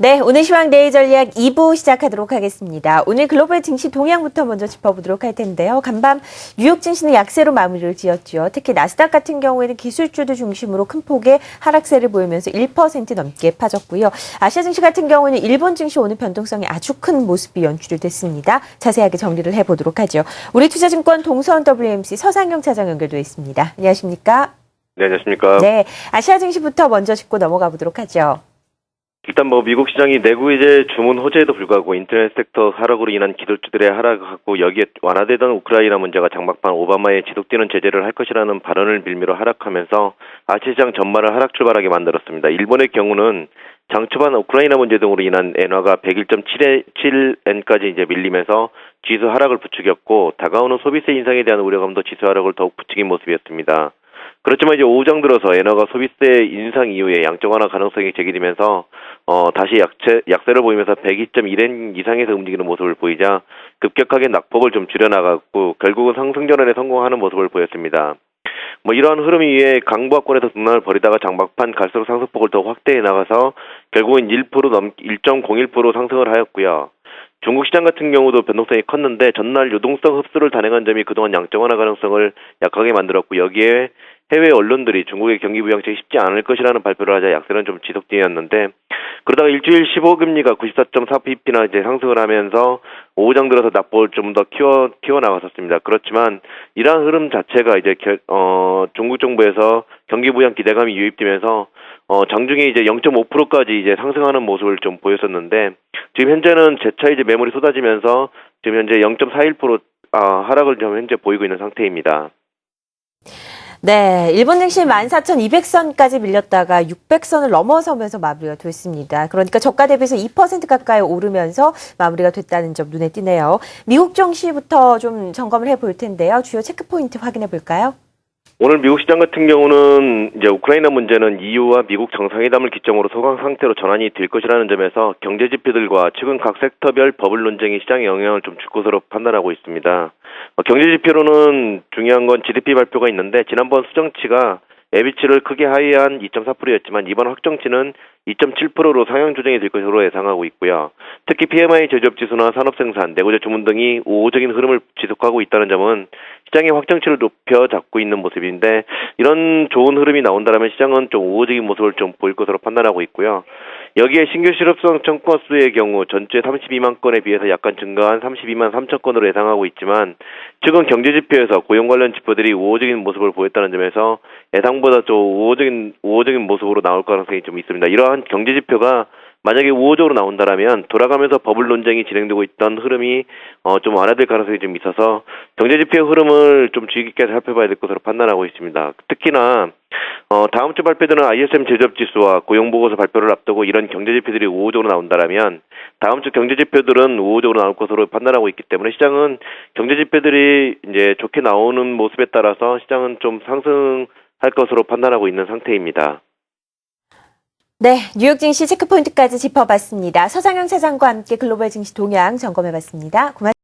네, 오늘 시황 내일 전략 2부 시작하도록 하겠습니다. 오늘 글로벌 증시 동향부터 먼저 짚어보도록 할 텐데요. 간밤 뉴욕 증시는 약세로 마무리를 지었죠. 특히 나스닥 같은 경우에는 기술주들 중심으로 큰 폭의 하락세를 보이면서 1% 넘게 파졌고요. 아시아 증시 같은 경우는 일본 증시 오늘 변동성이 아주 큰 모습이 연출이 됐습니다. 자세하게 정리를 해보도록 하죠. 우리 투자증권 동서원 WMC 서상영 차장 연결돼 있습니다. 안녕하십니까? 네, 안녕하십니까. 네, 아시아 증시부터 먼저 짚고 넘어가 보도록 하죠. 일단 뭐 미국 시장이 내구 이제 주문 호재에도 불구하고 인터넷 섹터 하락으로 인한 기술주들의 하락하고 여기에 완화되던 우크라이나 문제가 장막판 오바마의 지속되는 제재를 할 것이라는 발언을 빌미로 하락하면서 아시아 시장 전반을 하락 출발하게 만들었습니다. 일본의 경우는 장 초반 우크라이나 문제 등으로 인한 엔화가 101.7엔까지 이제 밀리면서 지수 하락을 부추겼고 다가오는 소비세 인상에 대한 우려감도 지수 하락을 더욱 부추긴 모습이었습니다. 그렇지만 이제 오후장 들어서 엔화가 소비세 인상 이후에 양적 완화 가능성이 제기되면서 어 다시 약세 약세를 보이면서 102.1엔 이상에서 움직이는 모습을 보이자 급격하게 낙폭을 좀 줄여나갔고 결국은 상승 전환에 성공하는 모습을 보였습니다. 뭐 이러한 흐름 위에 강보합권에서 등락을 벌이다가 장막판 갈수록 상승폭을 더 확대해 나가서 결국은 1% 넘, 1.01% 상승을 하였고요. 중국 시장 같은 경우도 변동성이 컸는데 전날 유동성 흡수를 단행한 점이 그동안 양적 완화 가능성을 약하게 만들었고 여기에 해외 언론들이 중국의 경기 부양책이 쉽지 않을 것이라는 발표를 하자 약세는 좀 지속되었는데 그러다가 일주일 15금리가 94.4pp나 이제 상승을 하면서 오후장 들어서 낙폭을 좀 더 키워 키워 나갔었습니다. 그렇지만 이러한 흐름 자체가 이제 결, 어 중국 정부에서 경기 부양 기대감이 유입되면서 어 장중에 이제 0.5%까지 이제 상승하는 모습을 좀 보였었는데 지금 현재는 재차 이제 매물이 쏟아지면서 지금 현재 0.41% 아, 하락을 좀 현재 보이고 있는 상태입니다. 네, 일본 증시 14,200선까지 밀렸다가 600선을 넘어서면서 마무리가 됐습니다. 그러니까 저가 대비해서 2% 가까이 오르면서 마무리가 됐다는 점 눈에 띄네요. 미국 증시부터 좀 점검을 해볼 텐데요. 주요 체크 포인트 확인해 볼까요? 오늘 미국 시장 같은 경우는 이제 우크라이나 문제는 EU와 미국 정상회담을 기점으로 소강 상태로 전환이 될 것이라는 점에서 경제 지표들과 최근 각 섹터별 버블 논쟁이 시장에 영향을 좀 줄 것으로 판단하고 있습니다. 어, 경제 지표로는 중요한 건 GDP 발표가 있는데 지난번 수정치가 예비치를 크게 하회한 2.4%였지만 이번 확정치는 2.7%로 상향 조정이 될 것으로 예상하고 있고요. 특히 PMI 제조업 지수나 산업 생산, 내구재 주문 등이 우호적인 흐름을 지속하고 있다는 점은 시장의 확정치를 높여 잡고 있는 모습인데 이런 좋은 흐름이 나온다면 시장은 좀 우호적인 모습을 좀 보일 것으로 판단하고 있고요. 여기에 신규 실업성 청구 수의 경우 전주에 32만 건에 비해서 약간 증가한 32만 3천 건으로 예상하고 있지만 최근 경제 지표에서 고용 관련 지표들이 우호적인 모습을 보였다는 점에서 예상보다 좀 우호적인 우호적인 모습으로 나올 가능성이 좀 있습니다. 이러한 경제 지표가 만약에 우호적으로 나온다라면 돌아가면서 버블 논쟁이 진행되고 있던 흐름이 어, 좀 완화될 가능성이 좀 있어서 경제 지표 흐름을 좀 주의 깊게 살펴봐야 될 것으로 판단하고 있습니다. 특히나 어, 다음 주 발표되는 ISM 제조업 지수와 고용 보고서 발표를 앞두고 이런 경제 지표들이 우호적으로 나온다라면 다음 주 경제 지표들은 우호적으로 나올 것으로 판단하고 있기 때문에 시장은 경제 지표들이 이제 좋게 나오는 모습에 따라서 시장은 좀 상승할 것으로 판단하고 있는 상태입니다. 네, 뉴욕 증시 체크 포인트까지 짚어봤습니다. 서장현 차장과 함께 글로벌 증시 동향 점검해봤습니다. 고맙습니다.